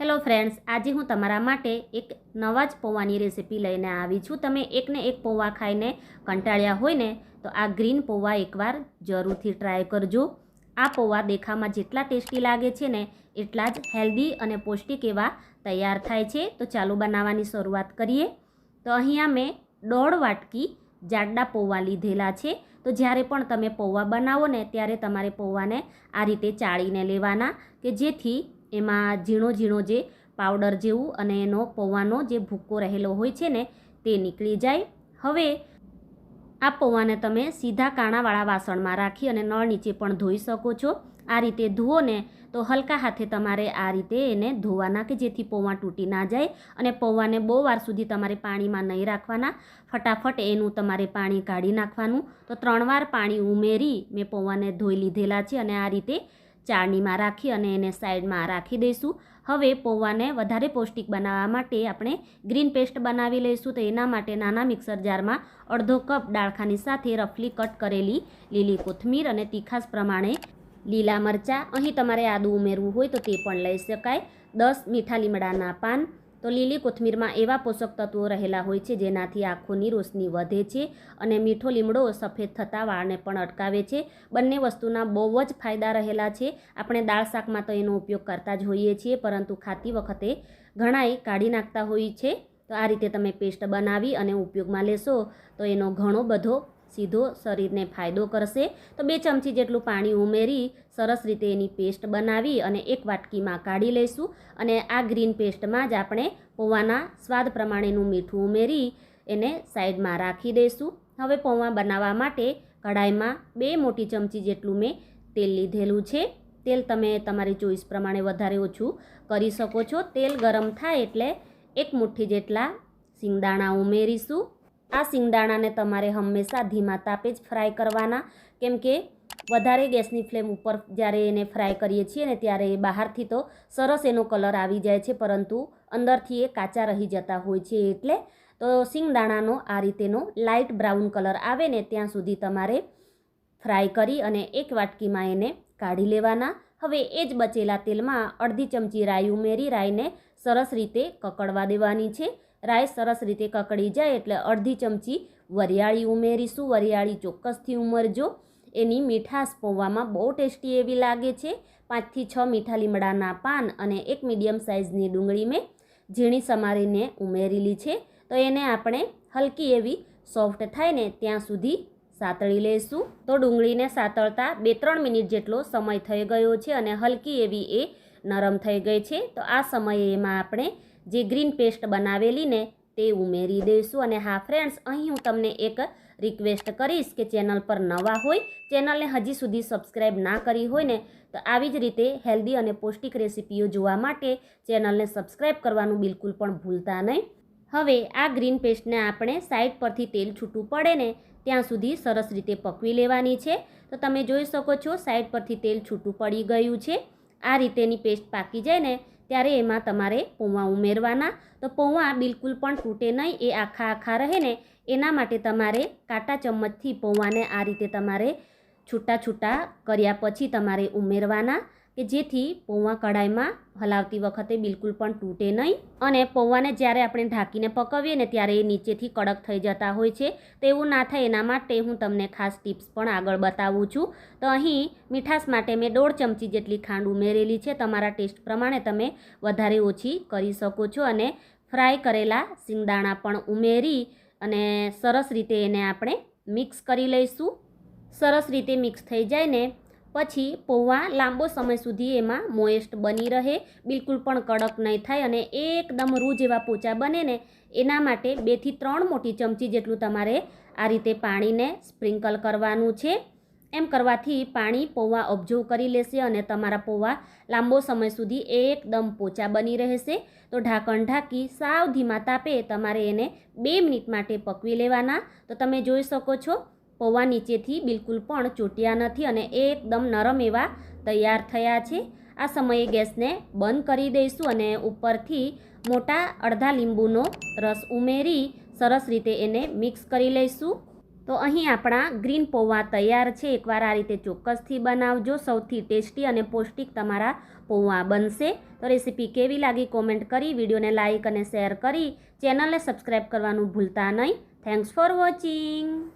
Hello friends, આજે હું તમારા માટે એક નવા જ પૌવાની રેસીપી લઈને આવી છું. તમે એકને એક પૌવા ખાઈને કંટાળ્યા હોય ને, તો આ ગ્રીન પૌવા એકવાર જરૂરથી ટ્રાય કરજો. આ પૌવા દેખામાં જેટલા ટેસ્ટી લાગે છે ને, એટલા જ હેલ્ધી અને પૌષ્ટિક એવા તૈયાર થાય છે. તો ચાલુ બનાવવાની શરૂઆત કરીએ. તો અહીંયા મેં દોઢ વાટકી જાડા પૌવા લીધેલા છે. તો જ્યારે પણ તમે પૌવા બનાવો ને, ત્યારે તમારે પૌવાને આ રીતે ચાળીને લેવાના, કે જેથી એમાં ઝીણો ઝીણો જે પાવડર જેવું અને એનો પૌવાનો જે ભૂક્કો રહેલો હોય છે ને તે નીકળી જાય. હવે આ પૌવાને તમે સીધા કાણાવાળા વાસણમાં રાખી અને નળ નીચે પણ ધોઈ શકો છો. આ રીતે ધુઓ ને તો હલકા હાથે તમારે આ રીતે એને ધોવાના કે જેથી પૌવા તૂટી ના જાય અને પૌવાને બહુ વાર સુધી તમારે પાણીમાં નહીં રાખવાના. ફટાફટ એનું તમારે પાણી કાઢી નાખવાનું. તો ત્રણ વાર પાણી ઉમેરી મેં પૌવાને ધોઈ લીધેલા છે અને આ રીતે ચાળણીમાં રાખી અને એને સાઈડમાં રાખી દઈશું. હવે પૌવાને વધારે પૌષ્ટિક બનાવવા માટે આપણે ગ્રીન પેસ્ટ બનાવી લઈશું. તો એના માટે નાના મિક્સર જારમાં અડધો કપ ડાળખાની સાથે રફલી કટ કરેલી લીલી કોથમીર અને તીખાસ પ્રમાણે લીલા મરચાં. અહીં તમારે આદું ઉમેરવું હોય તો તે પણ લઈ શકાય. દસ મીઠા લીમડાના પાન તો લીલી કોથમીરમાં એવા પોષક તત્વો રહેલા હોય છે, જેનાથી આંખોની રોશની વધે છે અને મીઠો લીમડો સફેદ થતા વાળને પણ અટકાવે છે. બંને વસ્તુના બહુ જ ફાયદા રહેલા છે. આપણે દાળ શાકમાં તો એનો ઉપયોગ કરતા જ હોઈએ છીએ, પરંતુ ખાતી વખતે ઘણાય કાઢી નાખતા હોય છે. તો આ રીતે તમે પેસ્ટ બનાવી અને ઉપયોગમાં લેશો તો એનો ઘણો બધો સીધો શરીરને ફાયદો કરશે. તો બે ચમચી જેટલું પાણી ઉમેરી સરસ રીતે એની પેસ્ટ બનાવી અને એક વાટકીમાં કાઢી લઈશું. અને આ ગ્રીન પેસ્ટમાં જ આપણે પૌવાના સ્વાદ પ્રમાણેનું મીઠું ઉમેરી એને સાઈડમાં રાખી દઈશું. હવે પૌવા બનાવવા માટે કઢાઈમાં બે મોટી ચમચી જેટલું મેં તેલ લીધેલું છે. તેલ તમે તમારી ચોઈસ પ્રમાણે વધારે ઓછું કરી શકો છો. તેલ ગરમ થાય એટલે એક મુઠ્ઠી જેટલા સિંગદાણા ઉમેરીશું. આ સિંગદાણાને તમારે હંમેશા ધીમા તાપે જ ફ્રાય કરવાના. કેમ કે વધારે ગેસની ફ્લેમ ઉપર જ્યારે એને ફ્રાય કરીએ છીએ ને ત્યારે એ બહારથી તો સરસ એનો કલર આવી જાય છે, પરંતુ અંદરથી એ કાચા રહી જતા હોય છે એટલે તો સિંગદાણાનો આ રીતેનો લાઇટ બ્રાઉન કલર આવે ને ત્યાં સુધી તમારે ફ્રાય કરી અને એક વાટકીમાં એને કાઢી લેવાના. હવે એ જ બચેલા તેલમાં અડધી ચમચી રાઈ ઉમેરી, રાઈને સરસ રીતે કકડવા દેવાની છે. રાઈ સરસ રીતે કકડી જાય એટલે અડધી ચમચી વરિયાળી ઉમેરીશું. વરિયાળી ચોક્કસથી ઉમેરજો. એની મીઠાશ પૌવામાં બહુ ટેસ્ટી એવી લાગે છે. પાંચથી છ મીઠા લીમડાના પાન અને એક મીડિયમ સાઇઝની ડુંગળી મેં ઝીણી સમારીને ઉમેરેલી છે. તો એને આપણે હલકી એવી સોફ્ટ થાય ને ત્યાં સુધી સાતળી લઈશું તો ડુંગળીને સાતળતા બે ત્રણ મિનિટ જેટલો સમય થઈ ગયો છે અને હલકી એવી એ નરમ થઈ ગઈ છે. તો આ સમયે એમાં આપણે જે ગ્રીન પેસ્ટ બનાવેલી ને તે ઉમેરી દઈશું અને હા ફ્રેન્ડ્સ અહીં હું તમને એક રિક્વેસ્ટ કરીશ કે ચેનલ પર નવા હોય, ચેનલને હજી સુધી સબસ્ક્રાઈબ ના કરી હોય ને, તો આવી જ રીતે હેલ્ધી અને પૌષ્ટિક રેસિપીઓ જોવા માટે ચેનલને સબસ્ક્રાઈબ કરવાનું બિલકુલ પણ ભૂલતા નહીં. હવે આ ગ્રીન પેસ્ટને આપણે સાઈડ પરથી તેલ છૂટું પડે ને, ત્યાં સુધી સરસ રીતે પકવી લેવાની છે. તો તમે જોઈ શકો છો સાઈડ પરથી તેલ છૂટું પડી ગયું છે. આ રીતેની પેસ્ટ પાકી જાય ને ત્યારે એમાં તમારે પૌવા ઉમેરવાના. તો પૌવા બિલકુલ પણ તૂટે નહીં, એ આખા આખા રહે ને, એના માટે તમારે કાંટા ચમચથી પૌવાને આ રીતે તમારે છૂટા છૂટા કર્યા પછી તમારે ઉમેરવાના. કે જેથી પૌવા કઢાઈમાં હલાવતી વખતે બિલકુલ પણ તૂટે નહીં અને પૌવાને જ્યારે આપણે ઢાંકીને પકવીએ ને ત્યારે એ નીચેથી કડક થઈ જતા હોય છે, તો એવું ના થાય. એના માટે હું તમને ખાસ ટિપ્સ પણ આગળ બતાવું છું. તો અહીં મીઠાશ માટે મેં દોઢ ચમચી જેટલી ખાંડ ઉમેરેલી છે. તમારા ટેસ્ટ પ્રમાણે તમે વધારે ઓછી કરી શકો છો અને ફ્રાય કરેલા સિંગદાણા પણ ઉમેરી અને સરસ રીતે એને આપણે મિક્સ કરી લઈશું. સરસ રીતે મિક્સ થઈ જાય ને પછી પૌવા લાંબો સમય સુધી એમાં મોએસ્ટ બની રહે, બિલકુલ પણ કડક નહીં થાય અને એકદમ રૂ જેવા પોચા બને ને એના માટે બેથી ત્રણ મોટી ચમચી જેટલું તમારે આ રીતે પાણીને સ્પ્રિંકલ કરવાનું છે. એમ કરવાથી પાણી પૌવા ઓબ્ઝર્વ કરી લેશે અને તમારા પૌવા લાંબો સમય સુધી એકદમ પોચા બની રહેશે. તો ઢાંકણ ઢાંકી સાવ ધીમા તાપે તમારે એને બે મિનિટ માટે પકવી લેવાના. તો તમે જોઈ શકો છો પૌવા નીચેથી બિલકુલ પણ ચોટ્યા નથી અને એકદમ નરમ એવા તૈયાર થયા છે. આ સમયે ગેસને બંધ કરી દઈશું અને ઉપરથી મોટા અડધા લીંબુનો રસ ઉમેરી સરસ રીતે એને મિક્સ કરી લઈશું. તો અહીં આપણા ગ્રીન પૌવા તૈયાર છે. એકવાર આ રીતે ચોક્કસથી બનાવજો. સૌથી ટેસ્ટી અને પૌષ્ટિક તમારા પૌવા બનશે. તો રેસીપી કેવી લાગી કોમેન્ટ કરી, વિડીયોને લાઇક અને શેર કરી, ચેનલને સબસ્ક્રાઈબ કરવાનું ભૂલતા નહીં. Thanks for watching.